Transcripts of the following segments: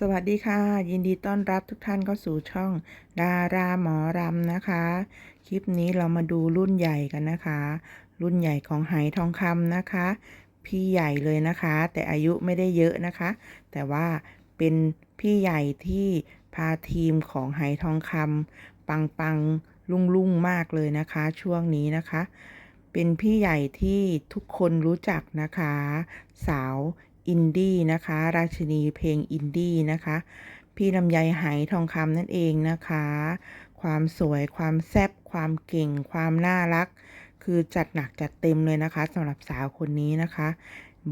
สวัสดีค่ะ ยินดีต้อนรับทุกท่านเข้าสู่ช่อง ดาราหมอรำนะคะ คลิปนี้เรามาดูรุ่นใหญ่กันนะคะ รุ่นใหญ่ของไหทองคำนะคะ พี่ใหญ่เลยนะคะ แต่อายุไม่ได้เยอะนะคะ แต่ว่าเป็นพี่ใหญ่ที่พาทีมของไหทองคำปังปังลุ่งลุ่งๆมากเลยนะคะ ช่วงนี้นะคะ เป็นพี่ใหญ่ที่ทุกคนรู้จักนะคะ สาว อินดี้นะคะ ราชินีเพลงอินดี้นะคะ พี่ลำไยไหทองคำนั่นเองนะคะ ความสวยความแซ่บความเก่ง ความน่ารัก คือจัดหนักจัดเต็มเลยนะคะสำหรับสาวคนนี้นะคะ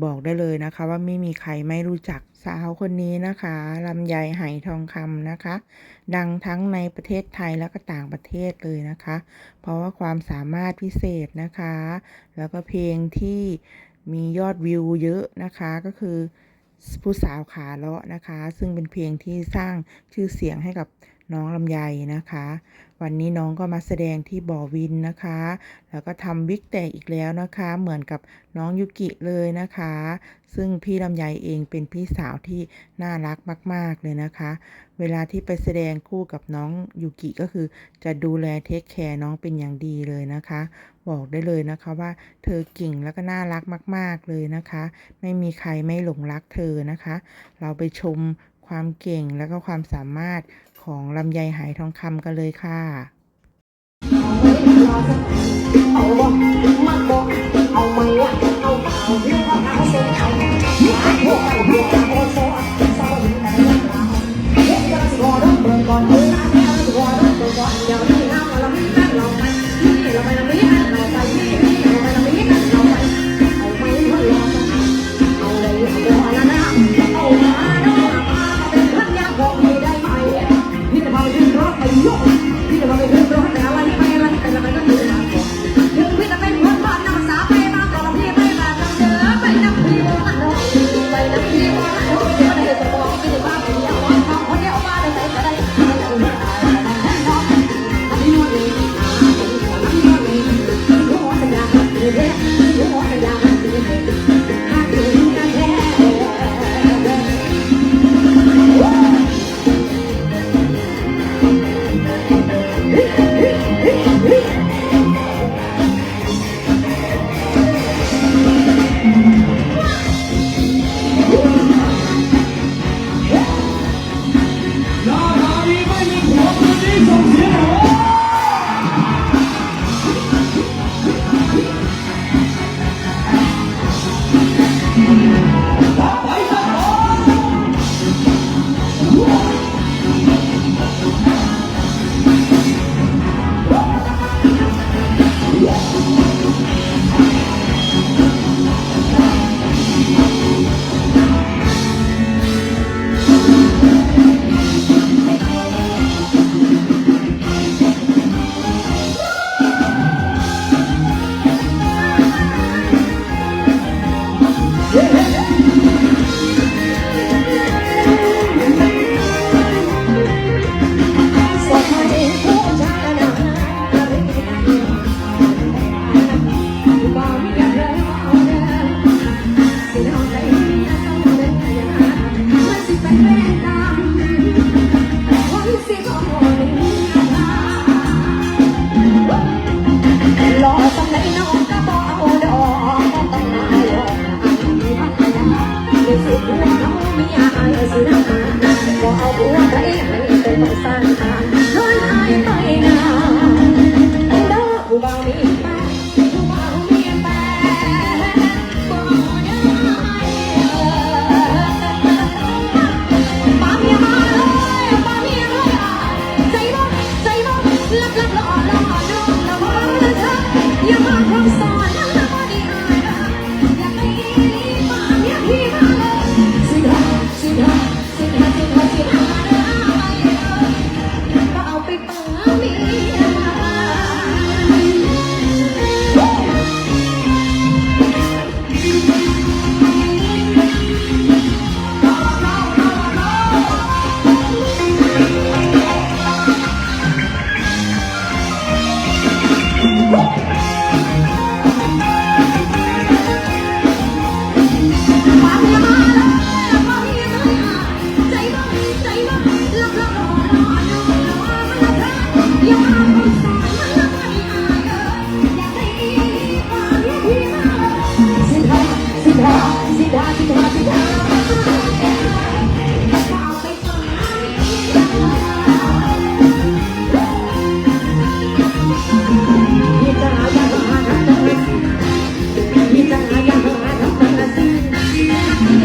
บอกได้เลยนะคะว่าไม่มีใครไม่รู้จักสาวคนนี้นะคะลำไยไหทองคำนะคะ ดังทั้งในประเทศไทยและก็ต่างประเทศเลยนะคะ เพราะว่าความสามารถพิเศษนะคะ แล้วก็เพลงที่ มียอดวิวเยอะนะคะก็คือผู้สาวขาเลาะนะคะ ซึ่งเป็นเพลงที่สร้างชื่อเสียงให้กับน้องลำไยนะคะ วันนี้น้องก็มาแสดงที่บ่อวินนะคะ แล้วก็ทำวิกแตกอีกแล้วนะคะ เหมือนกับน้องยุกิเลยนะคะ ซึ่งพี่ลำไยเองเป็นพี่สาวที่น่ารักมาก ๆเลยนะคะ เวลาที่ไปแสดงคู่กับน้องยูกิก็คือ จะดูแลเทคแคร์น้องเป็นอย่างดีเลยนะคะ บอกได้เลยนะคะว่าเธอเก่งแล้วก็น่ารักมาก ๆเลยนะคะ ไม่มีใครไม่หลงรักเธอนะคะ เราไปชมความเก่งแล้วก็ความสามารถของลำไยหายทองคำกันเลยค่ะเอาบ่มาบ่เอาไหมล่ะ ใ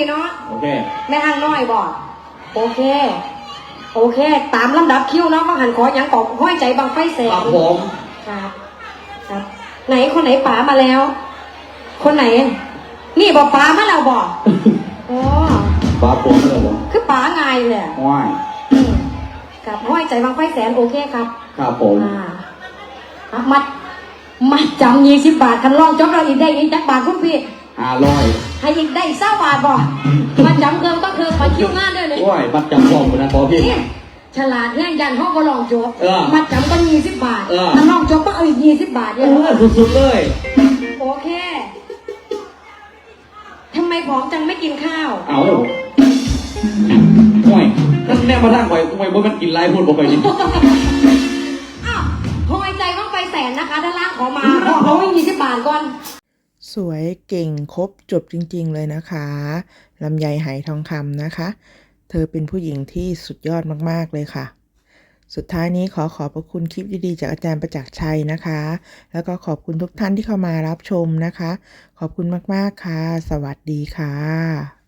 พี่เนาะโอเค แม่ห้างน้อยบอกโอเค โอเค ตามลำดับคิวเนาะว่าหันขออย่างกอบห้อยใจบางไฟแสครังบผมครับครับ ไหนคนไหนป๋ามาแล้ว คนไหน นี่บอกป๋ามาแล้วบอกอ๋อปลาปวงเลยเหรอคือป๋าไงเลยว้ายอืมกับห้อยใจบางไฟแสนโอเคครับ ครับผมอ่าอะมัดมัดจำยี่สิบบาทคันลองจบเราอีกได้อีกจักบาทคุณพี่ ห้าร้อยให้อีกได้เศร้าบาทบ่มัดจำเกินก็คือขอคิวงานด้วยเลยโอ้ยบัตรจำฟองนะขอพี่นี่ ฉลาดแห่งยันห้องก็ลองจบเออมัดจำก็ยี่สิบบาทเออ ถ้าลองจบก็เอาอีกยี่สิบบาทเอเนี่ยอสุดๆเลยโอเคทำไมผอมจังไม่กินข้าว เอาห่วยนั่นแน่มาทางไว้ห่วยบ่มันกินไรพูดบ่ไปกินอ้าวพอยใจต้องไปแสนนะคะด้านล่างขอมาขอเขาไม่ยี่สิบบาทก่อน สวยเก่งครบจบจริง ๆ เลยนะคะลำไยไหทองคำนะคะ เธอเป็นผู้หญิงที่สุดยอดมากๆเลยค่ะ สุดท้ายนี้ขอขอบพระคุณคลิปดีๆจากอาจารย์ประจักษ์ชัยนะคะ แล้วก็ขอบคุณทุกท่านที่เข้ามารับชมนะคะ ขอบคุณมากๆค่ะ สวัสดีค่ะ